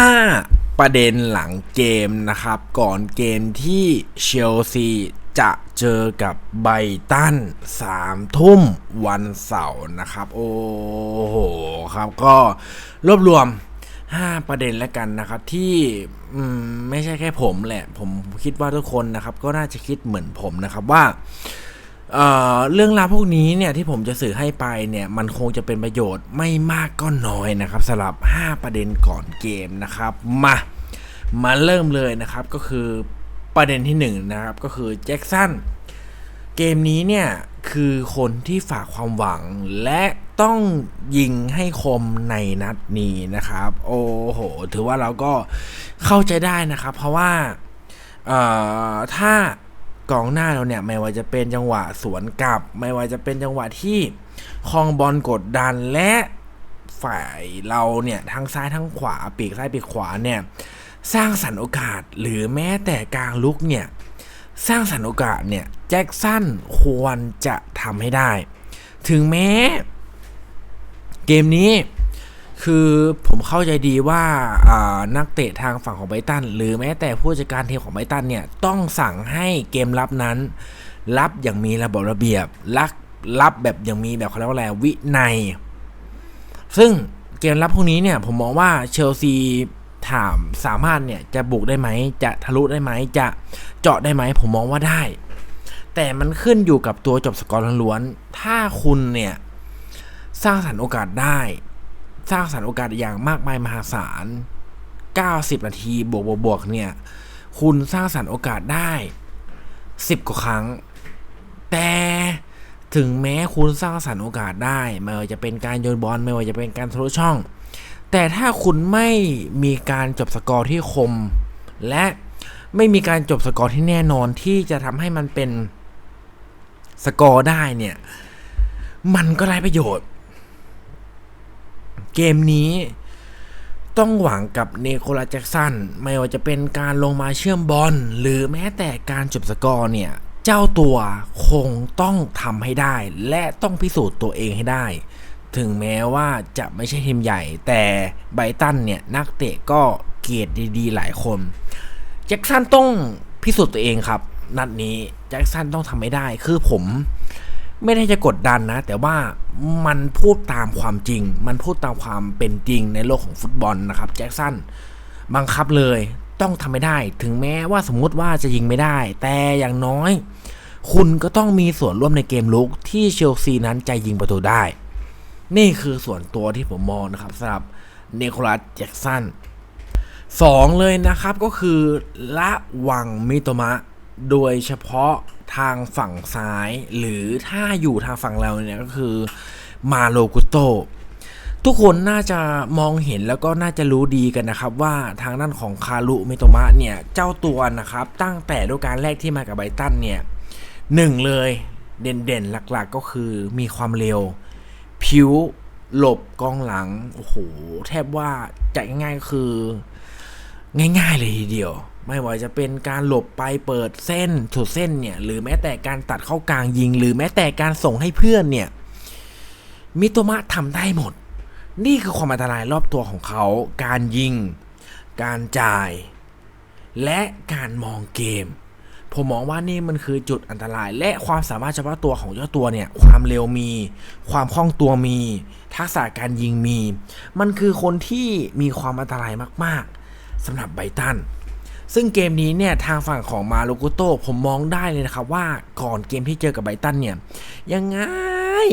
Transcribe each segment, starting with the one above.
5 ประเด็นหลังเกมนะครับ ก่อนเกมที่เชลซีจะเจอกับไบตัน3ทุ่มวันเสาร์นะครับ โอ้โหครับก็รวบรวม 5 ประเด็นแล้วกันนะครับ ที่ไม่ใช่แค่ผมแหละ ผมคิดว่าทุกคนนะครับ ก็น่าจะคิดเหมือนผมนะครับว่า เเรื่องราวพวกนี้เนี่ยที่ผมจะสื่อให้ไปเนี่ยมันคงจะเป็นประโยชน์ไม่มากก็น้อยนะครับสำหรับ 5 ประเด็นก่อนเกมนะครับ มา มาเริ่มเลยนะครับก็คือประเด็นที่1นนะครับก็คือแจ็คสันเกมนี้เนี่ยคือคนที่ฝากความหวังและต้องยิงให้คมในนัดนี้นะครับ โอ้โห ถือว่าเราก็เข้าใจได้นะครับ เพราะว่าถ้า กองหน้าเราเนี่ยไม่ว่าจะเป็นจังหวะสวนกลับ ไม่ว่าจะเป็นจังหวะที่คลองบอลกดดันและฝ่ายเราเนี่ยทั้งซ้ายทั้งขวาปีกซ้ายปีกขวาเนี่ยสร้างสรรค์โอกาสหรือแม้แต่กลางลุกเนี่ยสร้างสรรค์โอกาสเนี่ยแจ็คสันควรจะทำให้ได้ ถึงแม้ เกมนี้ คือผมเข้าใจดีว่าานักเตะทางฝั่งของไบตันหรือแม้แต่ผู้จัดการทีมของไบตันเนี่ยต้องสั่งให้เกมรับนั้น รับอย่างมีระบบระเบียบรับรับแบบอย่างมีแบบเขาเรียกว่าอะไรวินัย ซึ่งเกมรับพวกนี้เนี่ยผมมองว่าเชลซีถามสามารถเนี่ยจะบุกได้ไหมจะทะลุได้ไหมจะเจาะได้ไหมผมมองว่าได้ แต่มันขึ้นอยู่กับตัวจบสกอร์ล้วนๆถ้าคุณเนี่ยสร้างสรรค์โอกาสได้ สร้างสรรค์โอกาสอย่างมากมายมหาศาล 90 นาทีบวกบวกบวกเนี่ย คุณสร้างสรรค์โอกาสได้ 10 กว่าครั้ง แต่ถึงแม้คุณสร้างสรรค์โอกาสได้ไม่ว่าจะเป็นการโยนบอลไม่ว่าจะเป็นการทะลุช่อง แต่ถ้าคุณไม่มีการจบสกอร์ที่คม และไม่มีการจบสกอร์ที่แน่นอนที่จะทำให้มันเป็นสกอร์ได้เนี่ย มันก็ได้ประโยชน์ เกมนี้ต้องหวังกับเนโคลัสแจ็กสันไม่ว่าจะเป็นการลงมาเชื่อมบอลหรือแม้แต่การจบสกอร์เนี่ย เจ้าตัวคงต้องทำให้ได้ และต้องพิสูจน์ตัวเองให้ได้ ถึงแม้ว่าจะไม่ใช่ทีมใหญ่ แต่ไบตันเนี่ย นักเตะก็เกียรติดีๆ หลายคน แจ็คสันต้องพิสูจน์ตัวเองครับ นัดนี้แจ็คสันต้องทำให้ได้คือผม ไม่ได้จะกดดันนะ แต่ว่า มันพูดตามความจริง มันพูดตามความเป็นจริงในโลกของฟุตบอลนะครับแจ็คสันบังคับเลยต้องทำไม่ได้ ถึงแม้ว่าสมมุติว่าจะยิงไม่ได้ แต่อย่างน้อย คุณก็ต้องมีส่วนร่วมในเกมลุกที่เชลซีนั้นจะยิงประตูได้ นี่คือส่วนตัวที่ผมมองนะครับสำหรับเนโคลัสแจ็กสันสองเลยนะครับก็คือละวังมิโตมะ โดยเฉพาะ ทางฝั่งซ้าย หรือถ้าอยู่ทางฝั่งเราเนี่ยก็คือมาโลกุโตทุกคนน่าจะมองเห็นแล้วก็น่าจะรู้ดีกันนะครับ ว่าทางด้านของคารุมิโตมะเนี่ยเจ้าตัวนะครับ ตั้งแต่ฤดูกาลแรกที่มากับไบตันเนี่ยหนึ่งเลยเด่นๆ หลักๆก็คือมีความเร็ว ผิวหลบกองหลัง โอ้โห แทบว่าจะง่ายๆก็คือ ง่ายๆเลยทีเดียว ไม่ว่าจะเป็นการหลบไปเปิดเส้นสุดเส้นเนี่ย หรือแม้แต่การตัดเข้ากลางยิง หรือแม้แต่การส่งให้เพื่อนเนี่ย มิโตมะทำได้หมด นี่คือความอันตรายรอบตัวของเขา การยิง การจ่าย และการมองเกม ผมมองว่านี่มันคือจุดอันตราย และความสามารถเฉพาะตัวของเจ้าตัวเนี่ย ความเร็วมี ความคล่องตัวมี ทักษะการยิงมี มันคือคนที่มีความอันตรายมาก ๆสำหรับไบตัน ซึ่งเกมนี้เนี่ยทางฝั่งของมาโลกุโตผมมองได้เลยนะครับว่าก่อนเกมที่เจอกับไบตันเนี่ยยังไง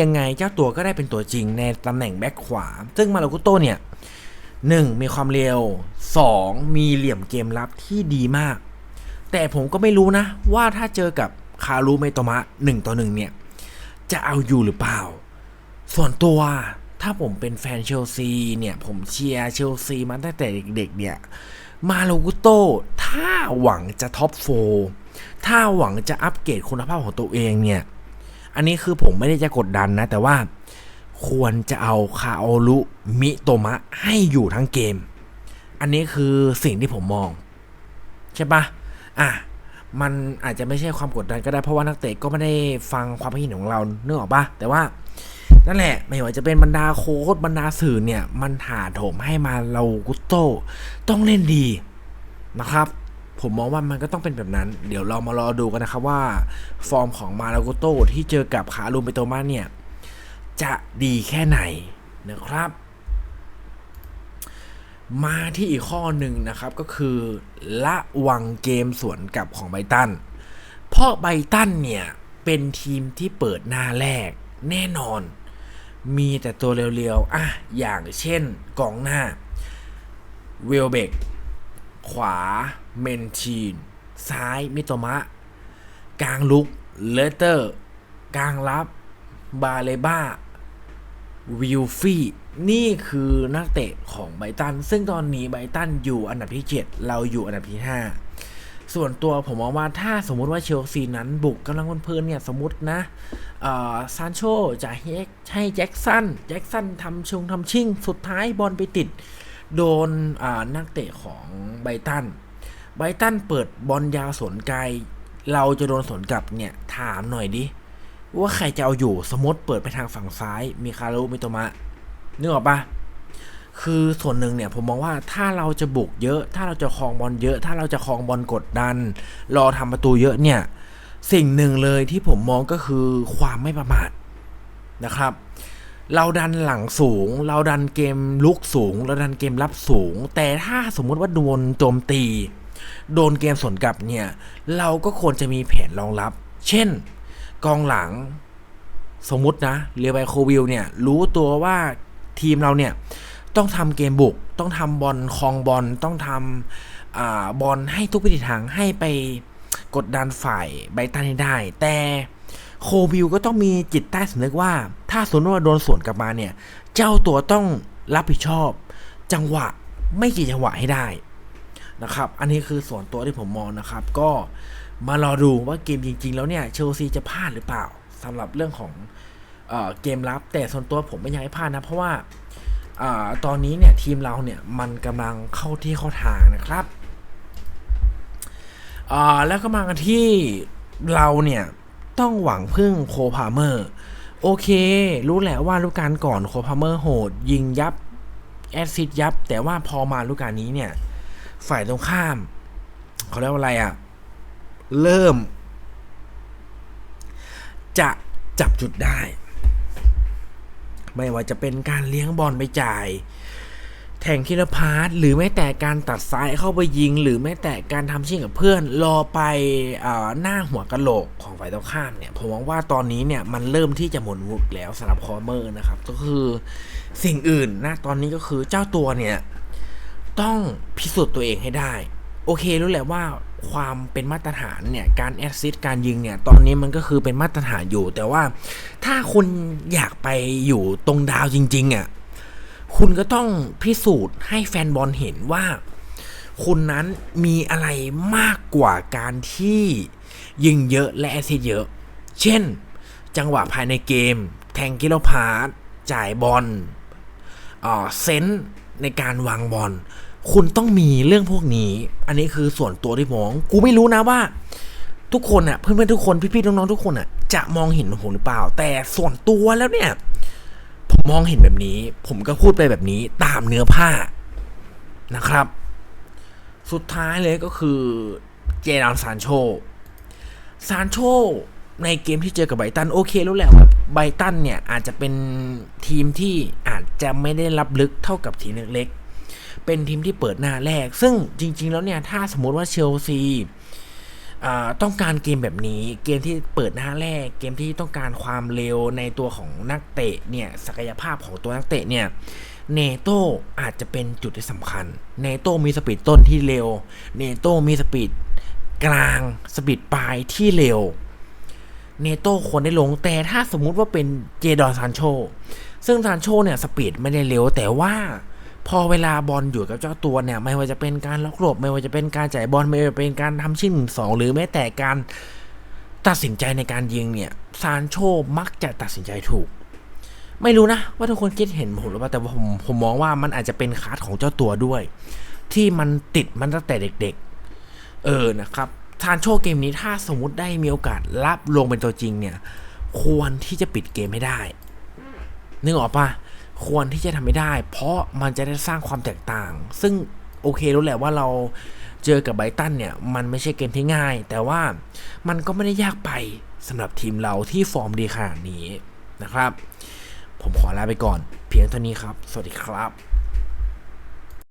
ยังไงเจ้าตัวก็ได้เป็นตัวจริงในตำแหน่งแบ็คขวา ซึ่งมาโลกุโตเนี่ยหนึ่งมีความเร็วสองมีเหลี่ยมเกมรับที่ดีมาก แต่ผมก็ไม่รู้นะ ว่าถ้าเจอกับคารุเมโตมะหนึ่งต่อหนึ่งเนี่ย จะเอาอยู่หรือเปล่า ส่วนตัวถ้าผมเป็นแฟนเชลซีเนี่ย ผมเชียร์เชลซีมาตั้งแต่เด็กๆเนี่ย มาโลกุโต ถ้าหวังจะท็อปโฟถ้าหวังจะอัปเกรดคุณภาพของตัวเองเนี่ย อันนี้คือผมไม่ได้จะกดดันนะ แต่ว่าควรจะเอาคาโอรุมิโตมะให้อยู่ทั้งเกม อันนี้คือสิ่งที่ผมมอง ใช่ปะอะมันอาจจะไม่ใช่ความกดดันก็ได้เพราะว่านักเตะก็ไม่ได้ฟังความคิดเห็นของเราเนื่อออกปะแต่ว่านั่นแหละไม่ว่าจะเป็นบรรดาโค้ดบรรดาสื่อเนี่ย มันถาโถมให้มาเรากุตโต้ต้องเล่นดี นะครับ ผมมองว่ามันก็ต้องเป็นแบบนั้น เดี๋ยวเรามารอดูกันนะครับว่าฟอร์มของมาราโกโตที่เจอกับขาลูมเปโตมาเนี่ย จะดีแค่ไหนนะครับ มาที่อีกข้อหนึ่งนะครับก็คือละวังเกมสวนกลับของไบตัน เพราะไบตันเนี่ย เป็นทีมที่เปิดหน้าแรกแน่นอน มีแต่ตัวเร็วๆอะอย่างเช่นกองหน้าเวลเบก ขวาเมนชีน ซ้ายมิโตมะ กลางลุกเลเตอร์ กลางรับบาเลบ้าวิลฟี่นี่คือนักเตะของไบตัน ซึ่งตอนนี้ไบตันอยู่อันดับที่ 7 เราอยู่อันดับที่ 5 ส่วนตัวผมมองว่าถ้าสมมุติว่าเชลซีนั้นบุกกำลังเพลินเนี่ยสมมตินะซานโชจะให้ให้แจ็คสันแจ็คสันทำชงทำชิ่ง สุดท้ายบอลไปติด โดนนักเตะของไบตัน ไบตันเปิดบอลยาวสวนไกล เราจะโดนสวนกลับเนี่ย ถามหน่อยดิ ว่าใครจะเอาอยู่สมมติเปิดไปทางฝั่งซ้าย มีคารุมิโตมะนึกออกปะคือส่วนหนึ่งเนี่ยผมมองว่าถ้าเราจะบุกเยอะ ถ้าเราจะคลองบอลเยอะ ถ้าเราจะคลองบอลกดดัน รอทำประตูเยอะเนี่ย สิ่งหนึ่งเลยที่ผมมองก็คือความไม่ประมาทนะครับ เราดันหลังสูง เราดันเกมลุกสูง เราดันเกมรับสูง แต่ถ้าสมมุติว่าโดนโจมตี โดนเกมสวนกลับเนี่ย เราก็ควรจะมีแผนรองรับ เช่น กองหลัง สมมุตินะเรียบไบโควิลเนี่ย รู้ตัวว่าทีมเราเนี่ย ต้องทำเกมบุก ต้องทำบอลคลองบอลต้องทำอาบอลให้ทุกวิถีทางให้ไปกดดันฝ่ายไบตันให้ได้ แต่ โควิลก็ต้องมีจิตใต้สำนึกว่า ถ้าสมมติว่าโดนสวนกลับมาเนี่ย เจ้าตัวต้องรับผิดชอบ จังหวะไม่กี่จังหวะให้ได้นะครับ อันนี้คือส่วนตัวที่ผมมองนะครับ ก็มารอดูว่าเกมจริง ๆ แล้วเนี่ยเชลซีจะพลาดหรือเปล่าสำหรับเรื่องของเอเกมรับ แต่ส่วนตัวผมไม่อยากให้พลาดนะ เพราะว่าอตอนนี้เนี่ยทีมเราเนี่ยมันกำลังเข้าที่เข้าทางนะครับแล้วก็มากันที่เราเนี่ย ต้องหวังพึ่งโคพาเมอร์ โอเค รู้แหละว่าลูกการก่อนโคพาเมอร์โหด ยิงยับ แอดซิดยับ แต่ว่าพอมาลูกการนี้เนี่ย ฝ่ายตรงข้าม เขาเรียกว่าอะไรอะ่ะ เริ่ม จะจับจุดได้ ไม่ว่าจะเป็นการเลี้ยงบอลไปจ่าย แทงคิลพาร์ตหรือแม้แต่การตัดซ้ายเข้าไปยิง หรือแม้แต่การทำชิ่งกับเพื่อน รอไปหน้าหัวกะโหลกของฝ่ายตรงข้ามเนี่ยผมมองว่าตอนนี้เนี่ยมันเริ่มที่จะหมดวุกแล้วสำหรับคอมเมอร์นะครับก็คือสิ่งอื่นนะตอนนี้ก็คือเจ้าตัวเนี่ยต้องพิสูจน์ตัวเองให้ได้ โอเครู้แหละว่าความเป็นมาตรฐานเนี่ยการแอสซิสต์การยิงเนี่ยตอนนี้มันก็คือเป็นมาตรฐานอยู่ แต่ว่าถ้าคุณอยากไปอยู่ตรงดาวจริงๆอะ่ะ คุณก็ต้องพิสูจน์ให้แฟนบอลเห็นว่าคุณนั้นมีอะไรมากกว่าการที่ยิงเยอะและแอสซิสเยอะ เช่น จังหวะภายในเกม แทงกิโลพาร์จ่ายบอลเซนส์ในการวางบอล คุณต้องมีเรื่องพวกนี้ อันนี้คือส่วนตัวที่ผมกูไม่รู้นะว่า ทุกคนอะ่ะ เพื่อนๆทุกคนพี่ๆน้องๆทุกคนอะ่ะ จะมองเห็นผมหรือเปล่า แต่ส่วนตัวแล้วเนี่ย ผมมองเห็นแบบนี้ ผมก็พูดไปแบบนี้ตามเนื้อผ้านะครับ สุดท้ายเลยก็คือเจดานซานโชซานโชในเกมที่เจอกับไบตันโอเครู้แล้วว่าไบตันเนี่ยอาจจะเป็นทีมที่อาจจะไม่ได้รับลึกเท่ากับทีมเล็กเป็นทีมที่เปิดหน้าแรก ซึ่งจริง ๆ แล้วเนี่ย ถ้าสมมติว่าเชลซี ต้องการเกมแบบนี้ เกมที่เปิดหน้าแรก เกมที่ต้องการความเร็วในตัวของนักเตะเนี่ยศักยภาพของตัวนักเตะเนี่ยเนโตอาจจะเป็นจุดที่สำคัญ เนโตมีสปีดต้นที่เร็ว เนโตมีสปีดกลางสปีดปลายที่เร็ว เนโตควรได้ลงแต่ถ้าสมมุติว่าเป็นเจดอนซานโชซึ่งซานโชเนี่ยสปีดไม่ได้เร็วแต่ว่า พอเวลาบอลอยู่กับเจ้าตัวเนี่ยไม่ว่าจะเป็นการล็อกหลบไม่ว่าจะเป็นการจ่ายบอลไม่ว่าจะเป็นการทำชิ้นสองหรือแม้แต่การตัดสินใจในการยิงเนี่ยซานโชมักจะตัดสินใจถูก ไม่รู้นะว่าทุกคนคิดเห็นผมหรือเปล่าแต่ผมผมมองว่ามันอาจจะเป็นคาร์ดของเจ้าตัวด้วย ที่มันติดมันตั้งแต่เด็ก ๆ เออนะครับซานโชเกมนี้ถ้าสมมติได้มีโอกาสรับลงเป็นตัวจริงเนี่ย ควรที่จะปิดเกมให้ได้ นึกออกปะ ควรที่จะทำไม่ได้ เพราะมันจะได้สร้างความแตกต่าง ซึ่งโอเครู้แหละว่าเราเจอกับไบตันเนี่ย มันไม่ใช่เกมที่ง่าย แต่ว่ามันก็ไม่ได้ยากไปสำหรับทีมเราที่ฟอร์มดีขนาดนี้นะครับ ผมขอลาไปก่อน เพียงเท่านี้ครับ สวัสดีครับ